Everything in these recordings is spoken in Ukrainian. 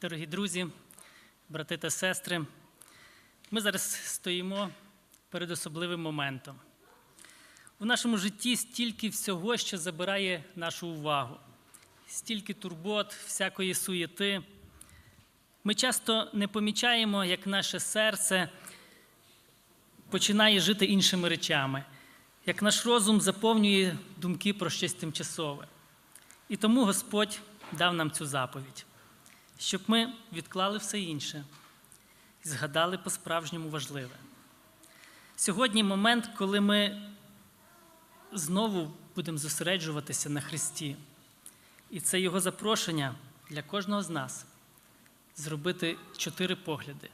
Дорогі друзі, брати та сестри, ми зараз стоїмо перед особливим моментом. У нашому житті стільки всього, що забирає нашу увагу, стільки турбот, всякої суєти. Ми часто не помічаємо, як наше серце починає жити іншими речами, як наш розум заповнює думки про щось тимчасове. І тому Господь дав нам цю заповідь, щоб ми відклали все інше і згадали по-справжньому важливе. Сьогодні момент, коли ми знову будемо зосереджуватися на Христі. І це Його запрошення для кожного з нас зробити чотири погляди: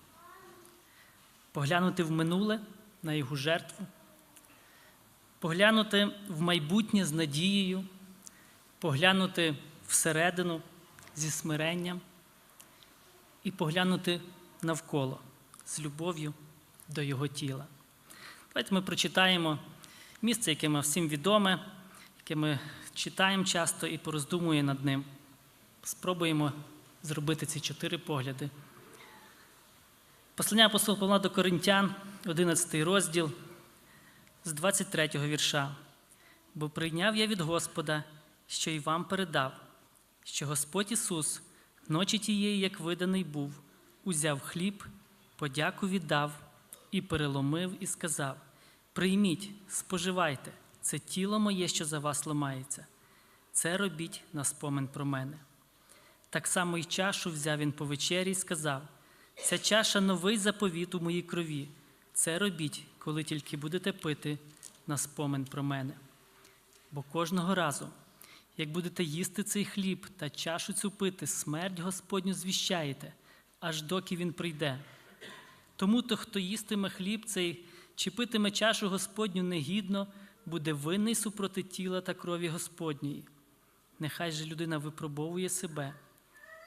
поглянути в минуле на Його жертву, поглянути в майбутнє з надією, поглянути всередину зі смиренням і поглянути навколо з любов'ю до Його тіла. Давайте ми прочитаємо місце, яке ми всім відоме, яке ми читаємо часто і пороздумуємо над ним. Спробуємо зробити ці чотири погляди. Послання апостола Павла до Коринтян, 11 розділ, з 23 вірша. Бо прийняв я від Господа, що й вам передав, що Господь Ісус, ночі тієї, як виданий був, узяв хліб, подяку віддав і переломив, і сказав: Прийміть, споживайте, це тіло моє, що за вас ламається. Це робіть на спомин про мене. Так само й чашу взяв він по вечері і сказав: Ця чаша новий заповіт у моїй крові. Це робіть, коли тільки будете пити на спомин про мене. Бо кожного разу, як будете їсти цей хліб та чашу цю пити, смерть Господню звіщаєте, аж доки він прийде. Тому то, хто їстиме хліб цей чи питиме чашу Господню негідно, буде винний супроти тіла та крові Господньої. Нехай же людина випробовує себе,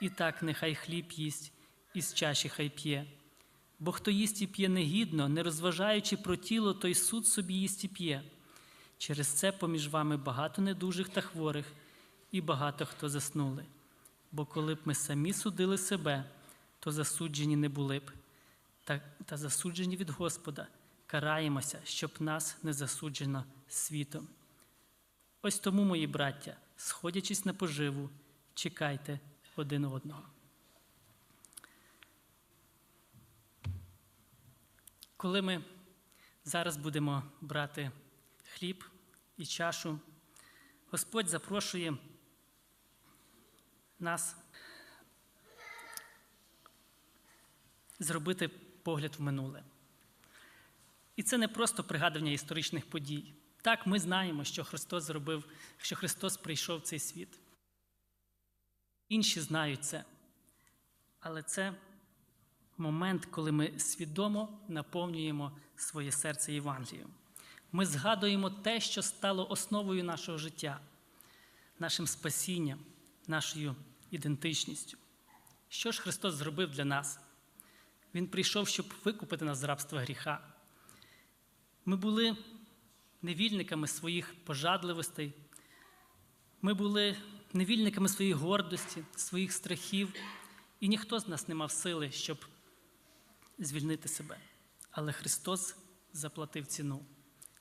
і так нехай хліб їсть, і з чаші хай п'є. Бо хто їсть і п'є негідно, не розважаючи про тіло, той суд собі їсть і п'є. Через це поміж вами багато недужих та хворих, і багато хто заснули. Бо коли б ми самі судили себе, то засуджені не були б, та, та засуджені від Господа, караємося, щоб нас не засуджено світом. Ось тому, мої браття, сходячись на поживу, чекайте один одного. Коли ми зараз будемо брати хліб і чашу, Господь запрошує нас зробити погляд в минуле. І це не просто пригадування історичних подій. Так, ми знаємо, що Христос зробив, що Христос прийшов в цей світ. Інші знають це. Але це момент, коли ми свідомо наповнюємо своє серце Євангелієм. Ми згадуємо те, що стало основою нашого життя, нашим спасінням, нашою ідентичністю. Що ж Христос зробив для нас? Він прийшов, щоб викупити нас з рабства гріха. Ми були невільниками своїх пожадливостей, ми були невільниками своєї гордості, своїх страхів, і ніхто з нас не мав сили, щоб звільнити себе. Але Христос заплатив ціну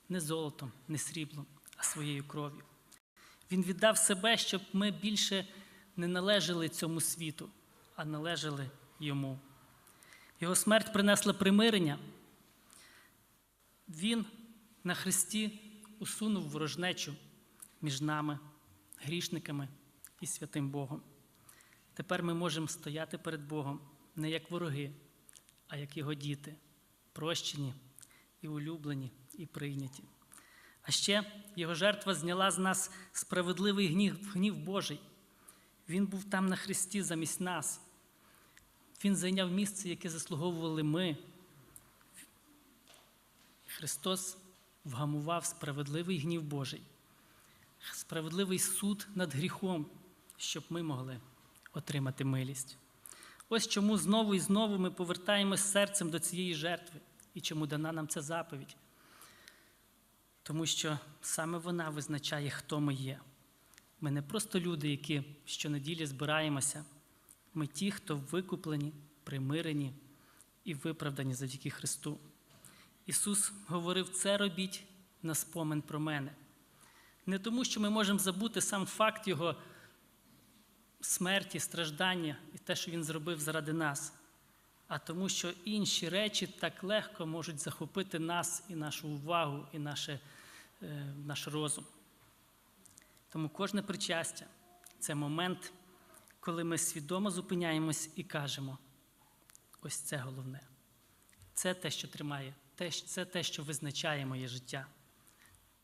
не золотом, не сріблом, а своєю кров'ю. Він віддав себе, щоб ми більше не належали цьому світу, а належали йому. Його смерть принесла примирення. Він на Христі усунув ворожнечу між нами, грішниками і святим Богом. Тепер ми можемо стояти перед Богом не як вороги, а як Його діти, прощені і улюблені, і прийняті. А ще Його жертва зняла з нас справедливий гнів, гнів Божий. Він був там на Христі замість нас. Він зайняв місце, яке заслуговували ми. Христос вгамував справедливий гнів Божий, справедливий суд над гріхом, щоб ми могли отримати милість. Ось чому знову і знову ми повертаємось серцем до цієї жертви і чому дана нам ця заповідь. Тому що саме вона визначає, хто ми є. Ми не просто люди, які щонеділі збираємося. Ми ті, хто викуплені, примирені і виправдані завдяки Христу. Ісус говорив, це робіть на спомин про мене. Не тому, що ми можемо забути сам факт Його смерті, страждання і те, що Він зробив заради нас, а тому, що інші речі так легко можуть захопити нас і нашу увагу, і наше, наш розум. Тому кожне причастя це момент, коли ми свідомо зупиняємось і кажемо: ось це головне. Це те, що тримає, це те, що визначає моє життя.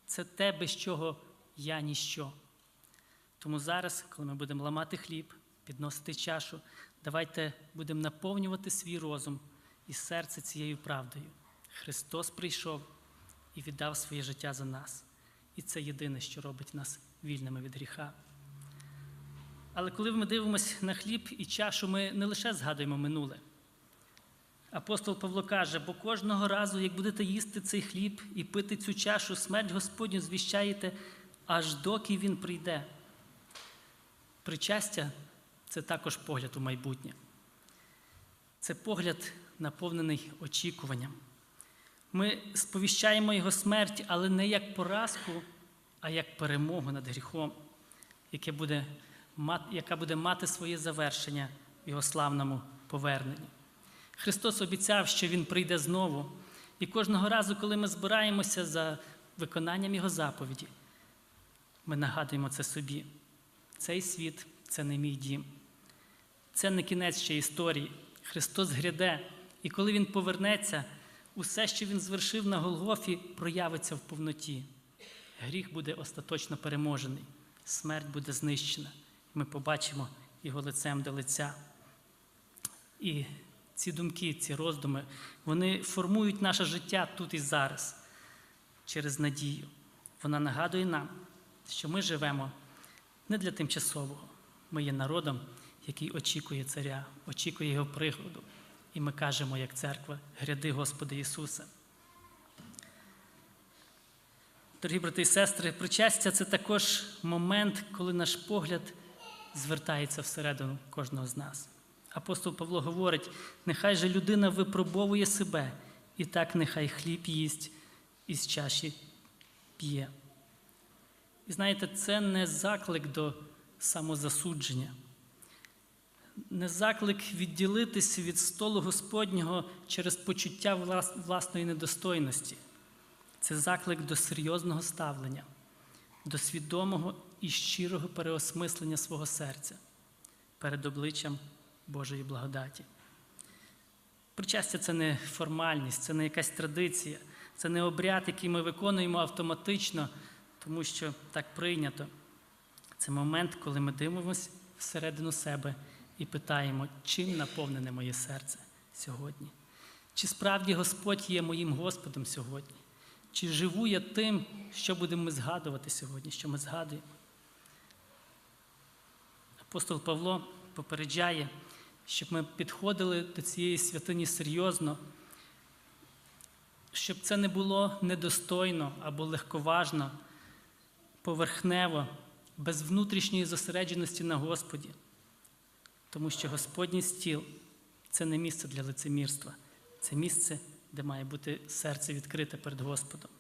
Це те, без чого я ніщо. Тому зараз, коли ми будемо ламати хліб, підносити чашу, давайте будемо наповнювати свій розум і серце цією правдою. Христос прийшов і віддав своє життя за нас. І це єдине, що робить нас вільними від гріха. Але коли ми дивимося на хліб і чашу, ми не лише згадуємо минуле. Апостол Павло каже, бо кожного разу, як будете їсти цей хліб і пити цю чашу, смерть Господню звіщаєте, аж доки Він прийде. Причастя це також погляд у майбутнє. Це погляд, наповнений очікуванням. Ми сповіщаємо Його смерть, але не як поразку, а як перемогу над гріхом, яке буде, яка буде мати своє завершення в Його славному поверненні. Христос обіцяв, що Він прийде знову. І кожного разу, коли ми збираємося за виконанням Його заповіді, ми нагадуємо це собі. Цей світ це не мій дім. Це не кінець ще історії. Христос гряде, і коли Він повернеться, усе, що Він звершив на Голгофі, проявиться в повноті. Гріх буде остаточно переможений, смерть буде знищена. Ми побачимо його лицем до лиця. І ці думки, ці роздуми, вони формують наше життя тут і зараз через надію. Вона нагадує нам, що ми живемо не для тимчасового. Ми є народом, який очікує царя, очікує його приходу. І ми кажемо, як церква, гряди Господи Ісуса. Дорогі брати і сестри, причастя це також момент, коли наш погляд звертається всередину кожного з нас. Апостол Павло говорить: нехай же людина випробовує себе, і так нехай хліб їсть із чаші п'є. І знаєте, це не заклик до самозасудження, не заклик відділитись від столу Господнього через почуття власної недостойності. Це заклик до серйозного ставлення, до свідомого і щирого переосмислення свого серця перед обличчям Божої благодаті. Причастя це не формальність, це не якась традиція, це не обряд, який ми виконуємо автоматично, тому що так прийнято. Це момент, коли ми дивимося всередину себе і питаємо, чим наповнене моє серце сьогодні. Чи справді Господь є моїм Господом сьогодні? Чи живу я тим, що будемо ми згадувати сьогодні, що ми згадуємо? Апостол Павло попереджає, щоб ми підходили до цієї святині серйозно, щоб це не було недостойно або легковажно, поверхнево, без внутрішньої зосередженості на Господі. Тому що Господній стіл це не місце для лицемірства, це місце, де має бути серце відкрите перед Господом.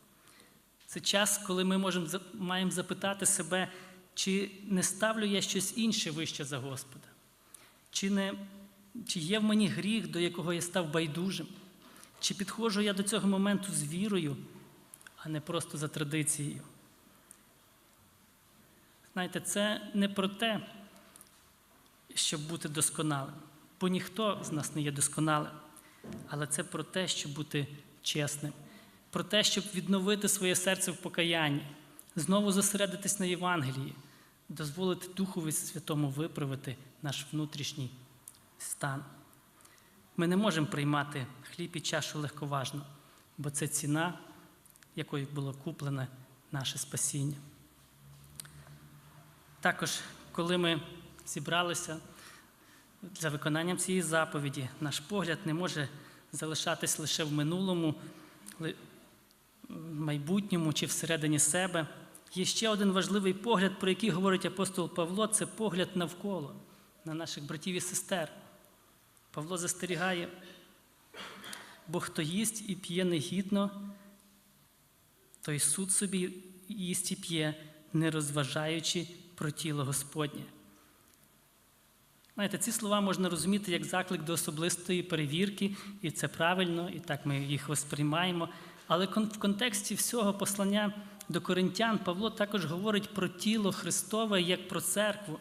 Це час, коли ми можемо, маємо запитати себе, чи не ставлю я щось інше вище за Господа, чи, не, чи є в мені гріх, до якого я став байдужим, чи підходжу я до цього моменту з вірою, а не просто за традицією. Знаєте, це не про те, щоб бути досконалим, бо ніхто з нас не є досконалим, але це про те, щоб бути чесним, про те, щоб відновити своє серце в покаянні, знову зосередитись на Євангелії, дозволити Духові Святому виправити наш внутрішній стан. Ми не можемо приймати хліб і чашу легковажно, бо це ціна, якою було куплене наше спасіння. Також, коли ми зібралися за виконанням цієї заповіді, наш погляд не може залишатись лише в минулому, ли- майбутньому чи всередині себе. Є ще один важливий погляд, про який говорить апостол Павло, це погляд навколо. на наших братів і сестер. Павло застерігає, бо хто їсть і п'є негідно, той суд собі їсть і п'є, не розважаючи про тіло Господнє. Знаєте, ці слова можна розуміти як заклик до особистої перевірки, і це правильно, і так ми їх восприймаємо. Але в контексті всього послання до коринтян Павло також говорить про тіло Христове як про церкву,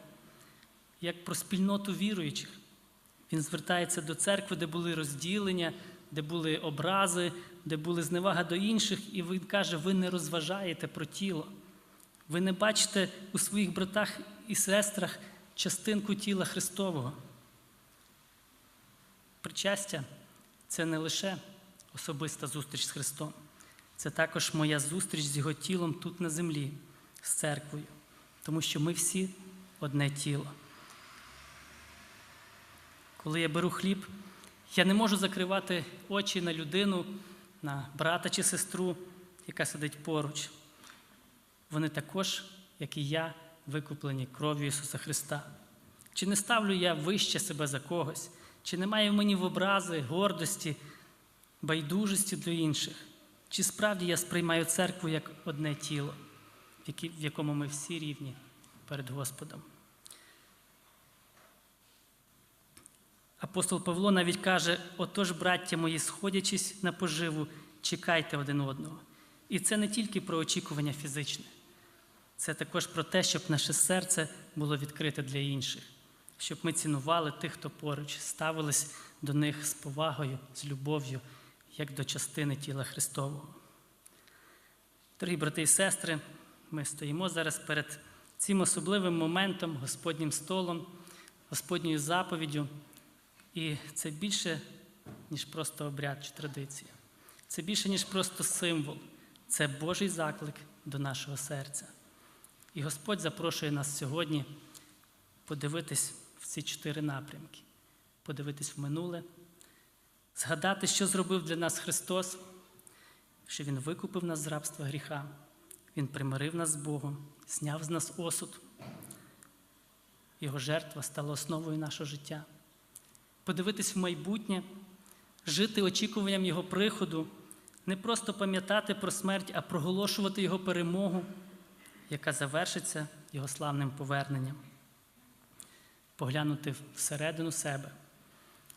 як про спільноту віруючих. Він звертається до церкви, де були розділення, де були образи, де були зневага до інших, і він каже: ви не розважаєте про тіло. Ви не бачите у своїх братах і сестрах частинку тіла Христового. Причастя це не лише особиста зустріч з Христом, це також моя зустріч з Його тілом тут на землі, з церквою, тому що ми всі одне тіло. Коли я беру хліб, я не можу закривати очі на людину, на брата чи сестру, яка сидить поруч. Вони також, як і я, викуплені кров'ю Ісуса Христа. Чи не ставлю я вище себе за когось, чи немає в мені в образи, гордості, байдужості до інших? Чи справді я сприймаю церкву як одне тіло, в якому ми всі рівні перед Господом? Апостол Павло навіть каже: отож, браття мої, сходячись на поживу, чекайте один одного. І це не тільки про очікування фізичне, це також про те, щоб наше серце було відкрите для інших, щоб ми цінували тих, хто поруч, ставились до них з повагою, з любов'ю, як до частини тіла Христового. Дорогі брати і сестри, ми стоїмо зараз перед цим особливим моментом, Господнім столом, Господньою заповіддю. І це більше, ніж просто обряд чи традиція. Це більше, ніж просто символ. Це Божий заклик до нашого серця. І Господь запрошує нас сьогодні подивитись в ці чотири напрямки, подивитись в минуле, згадати, що зробив для нас Христос, що Він викупив нас з рабства гріха, Він примирив нас з Богом, зняв з нас осуд. Його жертва стала основою нашого життя. Подивитись в майбутнє, жити очікуванням Його приходу, не просто пам'ятати про смерть, а проголошувати Його перемогу, яка завершиться Його славним поверненням. Поглянути всередину себе,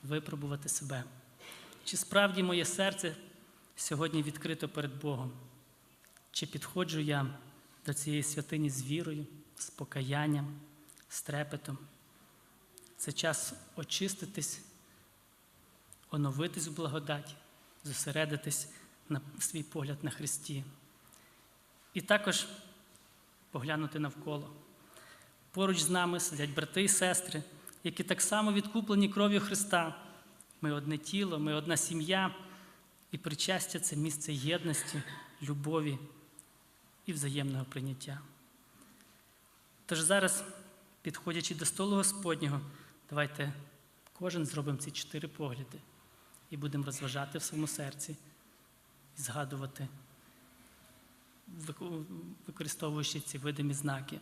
випробувати себе. Чи справді моє серце сьогодні відкрито перед Богом? Чи підходжу я до цієї святині з вірою, з покаянням, з трепетом? Це час очиститись, оновитись в благодаті, зосередитись на свій погляд на Христі. І також поглянути навколо. Поруч з нами сидять брати і сестри, які так само відкуплені кров'ю Христа. Ми одне тіло, ми одна сім'я, і причастя це місце єдності, любові і взаємного прийняття. Тож зараз, підходячи до столу Господнього, давайте кожен зробимо ці чотири погляди і будемо розважати в своєму серці і згадувати, використовуючи ці видимі знаки.